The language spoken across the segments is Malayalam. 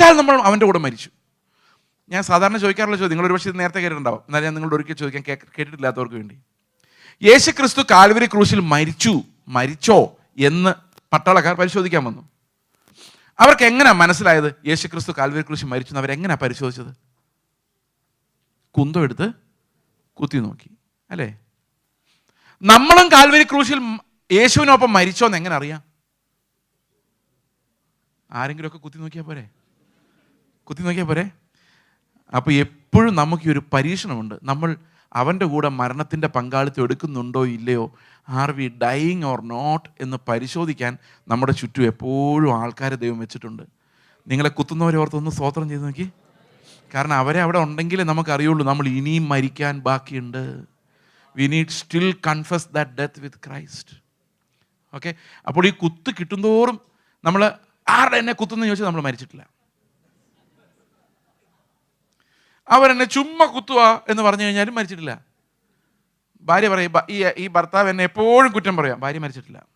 മരിച്ചാൽ നമ്മൾ അവന്റെ കൂടെ മരിച്ചു. ഞാൻ സാധാരണ ചോദിക്കാറുള്ള ചോദ്യം നിങ്ങൾ ഒരുപക്ഷെ നേരത്തെ കേട്ടിട്ടുണ്ടാവും. എന്നാൽ ഞാൻ നിങ്ങളോട് ഒരിക്കൽ ചോദിക്കാൻ കേട്ടിട്ടില്ലാത്തവർക്ക് വേണ്ടി. യേശു ക്രിസ്തു കാൽവരി ക്രൂശിൽ മരിച്ചു മരിച്ചോ എന്ന് പട്ടാളക്കാർ പരിശോധിക്കാൻ വന്നു. അവർക്ക് എങ്ങനെ മനസ്സിലായത്? യേശു ക്രിസ്തു കാൽവരി ക്രൂശിൽ മരിച്ചു എന്ന് അവരെങ്ങനെ പരിശോധിച്ചത്? കുന്തം എടുത്ത് കുത്തി നോക്കി അല്ലേ? നമ്മളും കാൽവരി ക്രൂശിൽ യേശുവിനൊപ്പം മരിച്ചോ എന്ന് എങ്ങനെ അറിയാം? ആരെങ്കിലുമൊക്കെ കുത്തി നോക്കിയാൽ പോരെ? കുത്തി നോക്കിയാൽ പോരെ? അപ്പോൾ എപ്പോഴും നമുക്ക് ഒരു പരീക്ഷണമുണ്ട്. നമ്മൾ അവന്റെ കൂടെ മരണത്തിന്റെ പങ്കാളിത്തം എടുക്കുന്നുണ്ടോ ഇല്ലയോ? Are we dying or not എന്ന് പരിശോധിക്കാൻ നമ്മുടെ ചുറ്റും എപ്പോഴും ആൾക്കാരെ ദൈവം വെച്ചിട്ടുണ്ട്. നിങ്ങളെ കുത്തുന്നവരെ ഓർത്തൊന്ന് സ്വോത്രം ചെയ്ത് നോക്കി. കാരണം അവരെ അവിടെ ഉണ്ടെങ്കിലേ നമുക്കറിയുള്ളൂ നമ്മൾ ഇനിയും മരിക്കാൻ ബാക്കിയുണ്ട്. We need still confess that death with Christ okay അപ്പോൾ ഈ കുത്ത് കിട്ടുന്തോറും നമ്മൾ ആരുടെ എന്നെ കുത്തുന്നു ചോദിച്ചാൽ നമ്മൾ മരിച്ചിട്ടില്ല. അവരെന്നെ ചുമ്മാ കുത്തുക എന്ന് പറഞ്ഞു കഴിഞ്ഞാലും മരിച്ചിട്ടില്ല. ഭാര്യ പറയും ഈ ഈ ഭർത്താവ് എന്നെ എപ്പോഴും കുറ്റം പറയാം. ഭാര്യ മരിച്ചിട്ടില്ല.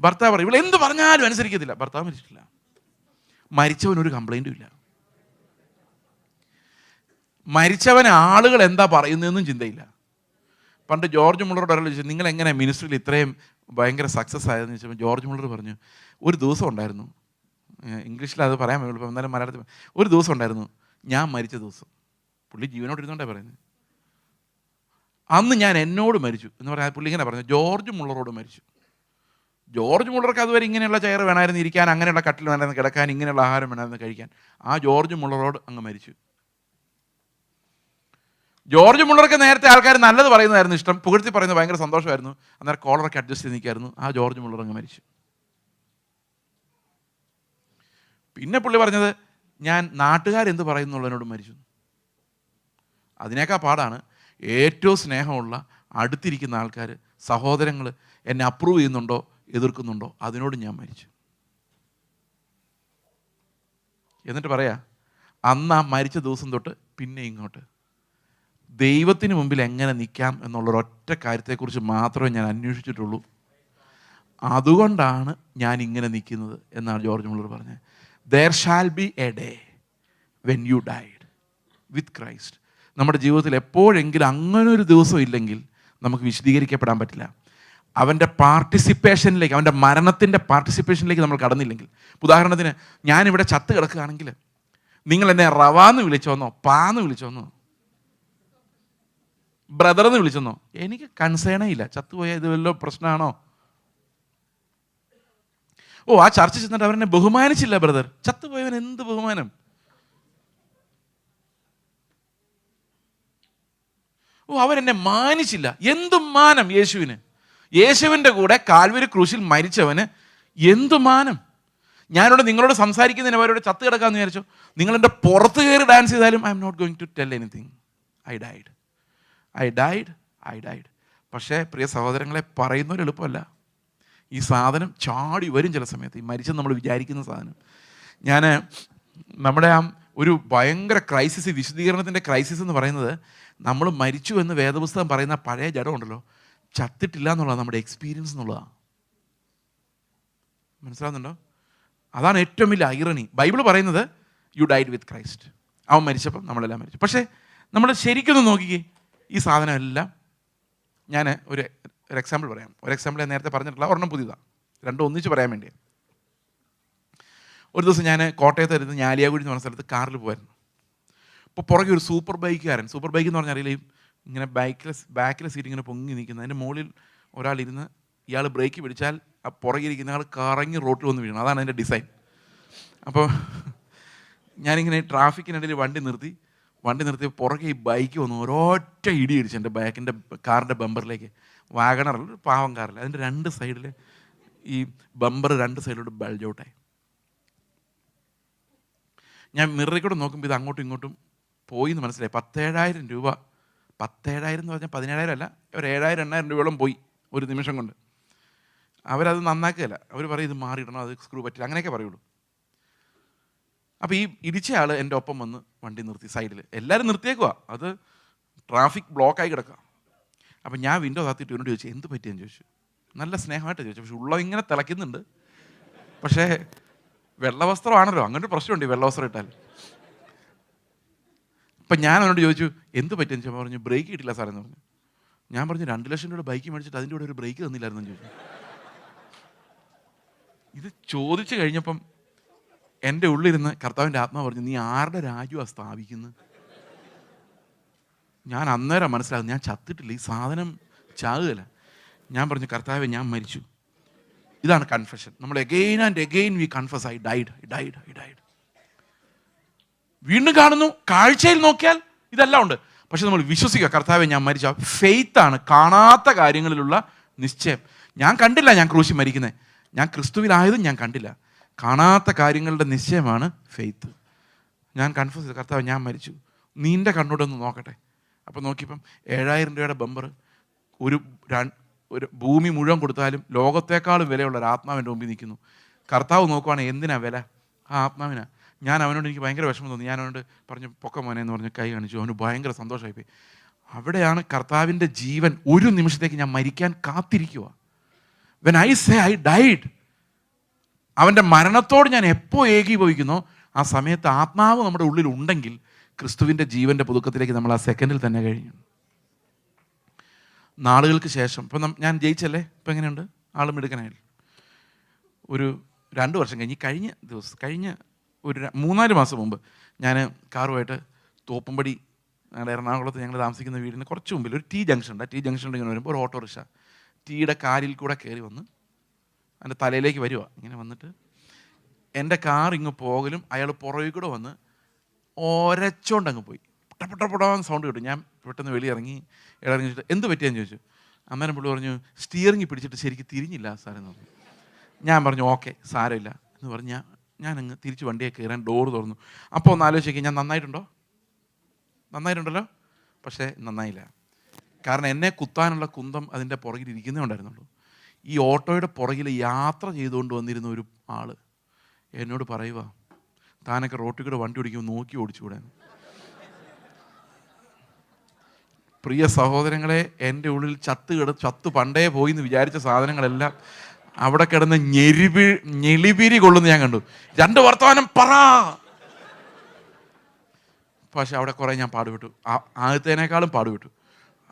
ഭർത്താവ് പറയും ഇവിടെ എന്ത് പറഞ്ഞാലും അനുസരിക്കത്തില്ല. ഭർത്താവ് മരിച്ചിട്ടില്ല. മരിച്ചവൻ ഒരു കംപ്ലൈന്റും ഇല്ല. മരിച്ചവൻ ആളുകൾ എന്താ പറയുന്നതെന്നും ചിന്തയില്ല. പണ്ട് ജോർജ് മുള്ളറോട് ഒരാൾ ചോദിച്ചു നിങ്ങൾ എങ്ങനെ മിനിസ്ട്രിയിൽ ഇത്രയും ഭയങ്കര സക്സസ് ആയതെന്ന് ചോദിച്ചപ്പോൾ ജോർജ് മുള്ളർ പറഞ്ഞു ഒരു ദിവസം ഉണ്ടായിരുന്നു ഇംഗ്ലീഷിൽ അത് പറയാൻ എളുപ്പം എന്നാലും മലയാളത്തിൽ ഒരു ദിവസം ഉണ്ടായിരുന്നു. ഞാൻ മരിച്ച ദിവസം. പുള്ളി ജീവനോട് ഇരുന്നോണ്ടേ പറയുന്നത് അന്ന് ഞാൻ എന്നോട് മരിച്ചു എന്ന് പറഞ്ഞാൽ പുള്ളി ഇങ്ങനെ പറഞ്ഞു ജോർജ് മുള്ളറോട് മരിച്ചു. ജോർജ് മുള്ളർക്ക് അതുവരെ ഇങ്ങനെയുള്ള ചെയർ വേണമായിരുന്നു ഇരിക്കാൻ അങ്ങനെയുള്ള കട്ടിൽ വേണമായിരുന്നു കിടക്കാൻ ഇങ്ങനെയുള്ള ആഹാരം വേണമായിരുന്നു കഴിക്കാൻ. ആ ജോർജ് മുള്ളറോട് അങ്ങ് മരിച്ചു. ജോർജ് മുള്ളർക്ക് നേരത്തെ ആൾക്കാർ നല്ലത് പറയുന്നതായിരുന്നു ഇഷ്ടം. പുകഴ്ത്തി പറയുന്നത് ഭയങ്കര സന്തോഷമായിരുന്നു. അന്നേരം കോളറൊക്കെ അഡ്ജസ്റ്റ് ചെയ്ത് നിൽക്കായിരുന്നു. ആ ജോർജ് മുള്ളർ അങ്ങ് മരിച്ചു. പിന്നെ പുള്ളി പറഞ്ഞത് ഞാൻ നാട്ടുകാരെന്ത് പറയുന്നുള്ളതിനോട് മരിച്ചു. അതിനേക്കാൾ പാടാണ് ഏറ്റവും സ്നേഹമുള്ള അടുത്തിരിക്കുന്ന ആൾക്കാർ സഹോദരങ്ങൾ എന്നെ അപ്രൂവ് ചെയ്യുന്നുണ്ടോ എതിർക്കുന്നുണ്ടോ അതിനോട് ഞാൻ മരിച്ചു. എന്നിട്ട് പറയാ അന്ന് ആ മരിച്ച ദിവസം തൊട്ട് പിന്നെ ഇങ്ങോട്ട്. ദൈവത്തിന് മുമ്പിൽ എങ്ങനെ നിൽക്കാം എന്നുള്ളൊരൊറ്റ കാര്യത്തെക്കുറിച്ച് മാത്രമേ ഞാൻ അന്വേഷിച്ചിട്ടുള്ളൂ. അതുകൊണ്ടാണ് ഞാൻ ഇങ്ങനെ നിൽക്കുന്നത് എന്നാണ് ജോർജ് മുള്ളർ പറഞ്ഞത്. There shall be a day when you died with Christ നമ്മുടെ ജീവിതത്തിൽ എപ്പോഴെങ്കിലും അങ്ങനെ ഒരു ദിവസം ഇല്ലെങ്കിൽ നമുക്ക് വിശദീകരിക്കപ്പെടാൻ പറ്റില്ല. അവന്റെ പാർട്ടിസിപ്പേഷനിലേക്ക് അവന്റെ മരണത്തിന്റെ പാർട്ടിസിപ്പേഷനിലേക്ക് നമ്മൾ കടന്നില്ലെങ്കിൽ. ഉദാഹരണത്തിന് ഞാനിവിടെ ചത്ത് കിടക്കുകയാണെങ്കിൽ നിങ്ങൾ എന്നെ റവാന്ന് വിളിച്ചോന്നോ പാന്ന് വിളിച്ചോന്നോ ബ്രദർ എന്ന് വിളിച്ചെന്നോ എനിക്ക് കൺസേണേ ഇല്ല. ചത്തുപോയ ഇത് വല്ല പ്രശ്നമാണോ? ഓ ആ ചർച്ച ചെന്നിട്ട് അവരെന്നെ ബഹുമാനിച്ചില്ല ബ്രദർ. ചത്തുപോയവൻ എന്ത് ബഹുമാനം? ഓ അവരെന്നെ മാനിച്ചില്ല. എന്തു മാനം യേശുവിന്? യേശുവിന്റെ കൂടെ കാൽവരി ക്രൂശിൽ മരിച്ചവന് എന്തു മാനം? ഞാനിവിടെ നിങ്ങളോട് സംസാരിക്കുന്നതിന് അവരോട് ചത്ത് കിടക്കാമെന്ന് വിചാരിച്ചോ. നിങ്ങൾ എന്റെ പുറത്ത് കയറി ഡാൻസ് ചെയ്താലും I'm not going to tell anything I died I died I died പക്ഷേ പ്രിയ സഹോദരങ്ങളെ പറയുന്നൊരു എളുപ്പമല്ല. ഈ സാധനം ചാടി വരും ചില സമയത്ത്. ഈ മരിച്ച നമ്മൾ വിചാരിക്കുന്ന സാധനം. ഞാൻ നമ്മുടെ ആ ഒരു ഭയങ്കര ക്രൈസിസ് വിശദീകരണത്തിന്റെ ക്രൈസിസ് എന്ന് പറയുന്നത് നമ്മൾ മരിച്ചു എന്ന് വേദപുസ്തകം പറയുന്ന പഴയ ജഡമുണ്ടല്ലോ ചത്തിട്ടില്ല എന്നുള്ളതാണ് നമ്മുടെ എക്സ്പീരിയൻസ് എന്നുള്ളതാണ് മനസ്സിലാവുന്നുണ്ടോ? അതാണ് ഏറ്റവും വലിയ ഐറണി ബൈബിൾ പറയുന്നത് യു ഡൈഡ് വിത്ത് ക്രൈസ്റ്റ് അവൻ മരിച്ചപ്പം നമ്മളെല്ലാം മരിച്ചു. പക്ഷേ നമ്മൾ ശരിക്കൊന്ന് നോക്കിക്കേ ഈ സാധനമെല്ലാം ഞാൻ ഒരു ഒരു എക്സാമ്പിൾ പറയാം. ഒരു എക്സാമ്പിൾ ഞാൻ നേരത്തെ പറഞ്ഞിട്ടില്ല ഒരെണ്ണം പുതിയതാണ് രണ്ടും ഒന്നിച്ച് പറയാൻ വേണ്ടി. ഒരു ദിവസം ഞാൻ കോട്ടയത്ത് ഇരുന്ന് ഞാലിയാകുഴി എന്ന് പറഞ്ഞ സ്ഥലത്ത് കാറിൽ പോയായിരുന്നു അപ്പോൾ പുറകെ ഒരു സൂപ്പർ ബൈക്കുകാരൻ സൂപ്പർ ബൈക്ക് എന്ന് പറഞ്ഞാൽ അറിയില്ല? ഇങ്ങനെ ബൈക്കിലെ ബാക്കിലെ സീറ്റ് ഇങ്ങനെ പൊങ്ങി നിൽക്കുന്നത് അതിന്റെ മുകളിൽ ഒരാളിരുന്ന് ഇയാൾ ബ്രേക്ക് പിടിച്ചാൽ ആ പുറകെ ഇരിക്കുന്ന ആൾ കറങ്ങി റോട്ടിൽ വന്ന് വീഴണം അതാണ് അതിന്റെ ഡിസൈൻ അപ്പോൾ ഞാനിങ്ങനെ ട്രാഫിക്കിനിടയിൽ വണ്ടി നിർത്തി. വണ്ടി നിർത്തി പുറകെ ഈ ബൈക്ക് വന്നു ഒരൊറ്റ ഇടി ഇടിച്ചു എന്റെ ബാക്കിന്റെ കാറിന്റെ ബമ്പറിലേക്ക് വാഗണറിൽ ഒരു പാവം കാറിൽ അതിന്റെ രണ്ട് സൈഡിൽ ഈ ബമ്പർ രണ്ട് സൈഡിലോട്ട് ബൾജ് ഔട്ടായി ഞാൻ മിററിൽ കൂടെ നോക്കുമ്പോൾ ഇത് അങ്ങോട്ടും ഇങ്ങോട്ടും പോയി എന്ന് മനസ്സിലായി. പത്തേഴായിരം രൂപ. പത്തേഴായിരം എന്ന് പറഞ്ഞാൽ പതിനേഴായിരം അല്ല ഒരു ഏഴായിരം എണ്ണായിരം രൂപയോളം പോയി ഒരു നിമിഷം കൊണ്ട്. അവരത് നന്നാക്കുകയല്ല. അവർ പറയും ഇത് മാറിയിടണം അത് സ്ക്രൂ പറ്റില്ല. അങ്ങനെയൊക്കെ പറയുള്ളൂ. അപ്പോൾ ഈ ഇടിച്ച ആൾ എന്റെ ഒപ്പം വന്ന് വണ്ടി നിർത്തി സൈഡിൽ. എല്ലാവരും നിർത്തിയേക്കുക അത് ട്രാഫിക് ബ്ലോക്കായി കിടക്കുക അപ്പം ഞാൻ വിൻഡോ താത്തിയിട്ട് ഇവനോട് ചോദിച്ചു എന്ത് പറ്റിയെന്ന്? ചോദിച്ചു. നല്ല സ്നേഹമായിട്ട് ചോദിച്ചു. പക്ഷെ ഉള്ളത് ഇങ്ങനെ തിളയ്ക്കുന്നുണ്ട്. പക്ഷേ വെള്ളവസ്ത്രമാണല്ലോ അങ്ങനെ ഒരു പ്രശ്നമുണ്ട് വെള്ളവസ്ത്രം ഇട്ടാൽ അപ്പം ഞാൻ അവനോട് ചോദിച്ചു എന്ത് പറ്റിയെന്ന്? ചോദിച്ചാൽ പറഞ്ഞു ബ്രേക്ക് കിട്ടില്ല സാറേ എന്ന് പറഞ്ഞു. ഞാൻ പറഞ്ഞു രണ്ട് ലക്ഷം രൂപയുടെ ബൈക്ക് മേടിച്ചിട്ട് അതിന്റെ കൂടെ ഒരു ബ്രേക്ക് തന്നില്ലായിരുന്നു ചോദിച്ചു. ഇത് ചോദിച്ചു കഴിഞ്ഞപ്പം എന്റെ ഉള്ളിരുന്ന് കർത്താവിന്റെ ആത്മാവ് പറഞ്ഞു നീ ആരുടെ രാജ്യമാണ് സ്ഥാപിക്കുന്നത് ഞാൻ അന്നേരം മനസ്സിലാകും ഞാൻ ചത്തിട്ടില്ല ഈ സാധനം ചാകുകയില്ല. ഞാൻ പറഞ്ഞു കർത്താവെ ഞാൻ മരിച്ചു. ഇതാണ് കൺഫെഷൻ നമ്മൾ again and again we confess I died I died I died വീണ്ടും കാണുന്നു കാഴ്ചയിൽ നോക്കിയാൽ ഇതെല്ലാം ഉണ്ട്. പക്ഷെ നമ്മൾ വിശ്വസിക്കുക കർത്താവെ ഞാൻ മരിച്ച. ഫെയ്ത്ത് ആണ് കാണാത്ത കാര്യങ്ങളിലുള്ള നിശ്ചയം. ഞാൻ കണ്ടില്ല ഞാൻ ക്രൂശി മരിക്കുന്നത് ഞാൻ ക്രിസ്തുവിലായതും ഞാൻ കണ്ടില്ല. കാണാത്ത കാര്യങ്ങളുടെ നിശ്ചയമാണ് ഫെയ്ത്ത് ഞാൻ കൺഫ്യൂസ് ചെയ്തു കർത്താവ് ഞാൻ മരിച്ചു. നീന്റെ കണ്ണോടൊന്ന് നോക്കട്ടെ. അപ്പോൾ നോക്കിയപ്പം ഏഴായിരം രൂപയുടെ ബമ്പർ ഒരു ഒരു ഭൂമി മുഴുവൻ കൊടുത്താലും ലോകത്തേക്കാളും വിലയുള്ള ഒരു ആത്മാവിന്റെ മുമ്പിൽ നിൽക്കുന്നു. കർത്താവ് നോക്കുവാണെങ്കിൽ എന്തിനാ വില? ആ ആത്മാവിനാ. ഞാൻ അവനോട് എനിക്ക് ഭയങ്കര വിഷമം തോന്നി. ഞാൻ അവനോട് പറഞ്ഞു പൊക്ക മോനെ എന്ന് പറഞ്ഞ് കൈ കാണിച്ചു. അവന് ഭയങ്കര സന്തോഷമായിപ്പോയി. അവിടെയാണ് കർത്താവിന്റെ ജീവൻ ഒരു നിമിഷത്തേക്ക് ഞാൻ മരിക്കാൻ കാത്തിരിക്കുക when I say I died അവന്റെ മരണത്തോട് ഞാൻ എപ്പോൾ ഏകീഭവിക്കുന്നോ? ആ സമയത്ത് ആത്മാവ് നമ്മുടെ ഉള്ളിൽ ഉണ്ടെങ്കിൽ ക്രിസ്തുവിന്റെ ജീവന്റെ പുതുക്കത്തിലേക്ക് നമ്മൾ ആ സെക്കൻഡിൽ തന്നെ കഴിഞ്ഞു നാളുകൾക്ക് ശേഷം ഇപ്പം ഞാൻ ജയിച്ചല്ലേ? ഇപ്പം എങ്ങനെയുണ്ട്? ആളും മിടുക്കനായാലും ഒരു രണ്ട് വർഷം കഴിഞ്ഞ് കഴിഞ്ഞ ദിവസം കഴിഞ്ഞ ഒരു മൂന്നാൽ മാസം മുമ്പ് ഞാൻ കാറുമായിട്ട് തോപ്പുംപടി ഞങ്ങളുടെ എറണാകുളത്ത് ഞങ്ങൾ താമസിക്കുന്ന വീടിന് കുറച്ച് മുമ്പിൽ ഒരു ടി ജംഗ്ഷൻ ഉണ്ട്. ടി ജംഗ്ഷനിൽ ഇങ്ങനെ വരുമ്പോൾ ഒരു ഓട്ടോറിക്ഷ ടീയുടെ കാലിൽ കൂടെ കയറി വന്ന് എന്റെ തലയിലേക്ക് വരുവാണ് ഇങ്ങനെ വന്നിട്ട് എന്റെ കാർ ഇങ്ങ് പോകലും അയാൾ പുറകിൽ കൂടെ വന്ന് ഒരച്ചോണ്ട് അങ്ങ് പോയി. പൊട്ട പൊട്ട പൊടാന്ന് സൗണ്ട് കിട്ടും. ഞാൻ പെട്ടെന്ന് വെളിയിറങ്ങി ചോദിച്ചു എന്ത് പറ്റിയാന്ന് ചോദിച്ചു. അന്നേരം പുള്ളി പറഞ്ഞു സ്റ്റിയറിംഗ് പിടിച്ചിട്ട് ശരിക്ക് തിരിഞ്ഞില്ല സാറെന്ന് പറഞ്ഞു. ഞാൻ പറഞ്ഞു ഓക്കെ സാരമില്ല എന്ന് പറഞ്ഞ് ഞാൻ അങ്ങ് തിരിച്ച് വണ്ടിയെ കയറാൻ ഡോർ തുറന്നു. അപ്പോൾ ഒന്ന് ആലോചിക്കുക ഞാൻ നന്നായിട്ടുണ്ടോ? നന്നായിട്ടുണ്ടല്ലോ? പക്ഷേ നന്നായില്ല. കാരണം എന്നെ കുത്താനുള്ള കുന്തം അതിന്റെ പുറകിൽ ഇരിക്കുന്നേ ഉണ്ടായിരുന്നുള്ളൂ. ഈ ഓട്ടോയുടെ പുറകിൽ യാത്ര ചെയ്തുകൊണ്ട് വന്നിരുന്ന ഒരു ആൾ എന്നോട് പറയുക താനൊക്കെ റോട്ടിൽ കൂടെ വണ്ടി ഓടിക്കുമ്പോൾ നോക്കി ഓടിച്ചുകൂടെ? എന്ന്." പ്രിയ സഹോദരങ്ങളെ എന്റെ ഉള്ളിൽ ചത്ത് കിട ചത്ത് പണ്ടേ പോയി എന്ന് വിചാരിച്ച സാധനങ്ങളെല്ലാം അവിടെ കിടന്ന് ഞെരിപി ഞെളിപിരി കൊള്ളുന്ന ഞാൻ കണ്ടു. രണ്ട് വർത്തമാനം പറ! പക്ഷെ അവിടെ കുറേ ഞാൻ പാടുപെട്ടു. ആദ്യത്തേനേക്കാളും പാടുപെട്ടു.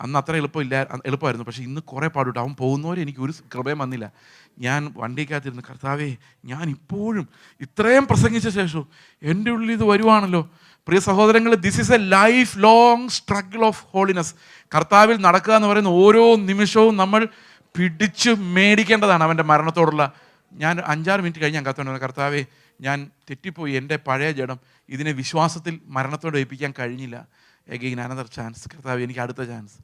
അന്ന് അത്ര എളുപ്പമില്ല എളുപ്പമായിരുന്നു. പക്ഷേ ഇന്ന് കുറേ പാടുപെട്ടു അവൻ പോകുന്നവരെ എനിക്ക് ഒരു കൃപയും വന്നില്ല. ഞാൻ വണ്ടിക്കകത്തിരുന്ന് കർത്താവേ ഞാൻ ഇപ്പോഴും ഇത്രയും പ്രസംഗിച്ച ശേഷവും എന്റെ ഉള്ളിൽ ഇത് വരുവാണല്ലോ. പ്രിയ സഹോദരങ്ങൾ this is a life long struggle of holiness കർത്താവിൽ നടക്കുക എന്ന് പറയുന്ന ഓരോ നിമിഷവും നമ്മൾ പിടിച്ചു മേടിക്കേണ്ടതാണ് അവന്റെ മരണത്തോടുള്ള. ഞാൻ അഞ്ചാറ് മിനിറ്റ് കഴിഞ്ഞ് ഞാൻ കത്തോണ്ട് കർത്താവേ ഞാൻ തെറ്റിപ്പോയി. എന്റെ പഴയ ജഡം ഇതിനെ വിശ്വാസത്തിൽ മരണത്തോടെ ഏൽപ്പിക്കാൻ കഴിഞ്ഞില്ല. എഗെയിൻ അനദർ ചാൻസ് കർത്താവ് എനിക്ക് അടുത്ത ചാൻസ്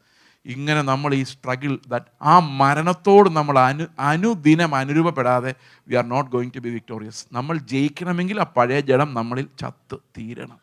ഇങ്ങനെ നമ്മൾ ഈ സ്ട്രഗിൾ ദാറ്റ് ആ മരണത്തോട് നമ്മൾ അനു അനുദിനം അനുരൂപപ്പെടാതെ we are not going to be victorious നമ്മൾ ജയിക്കണമെങ്കിൽ ആ പഴയ ജഡം നമ്മളിൽ ചത്ത് തീരണം.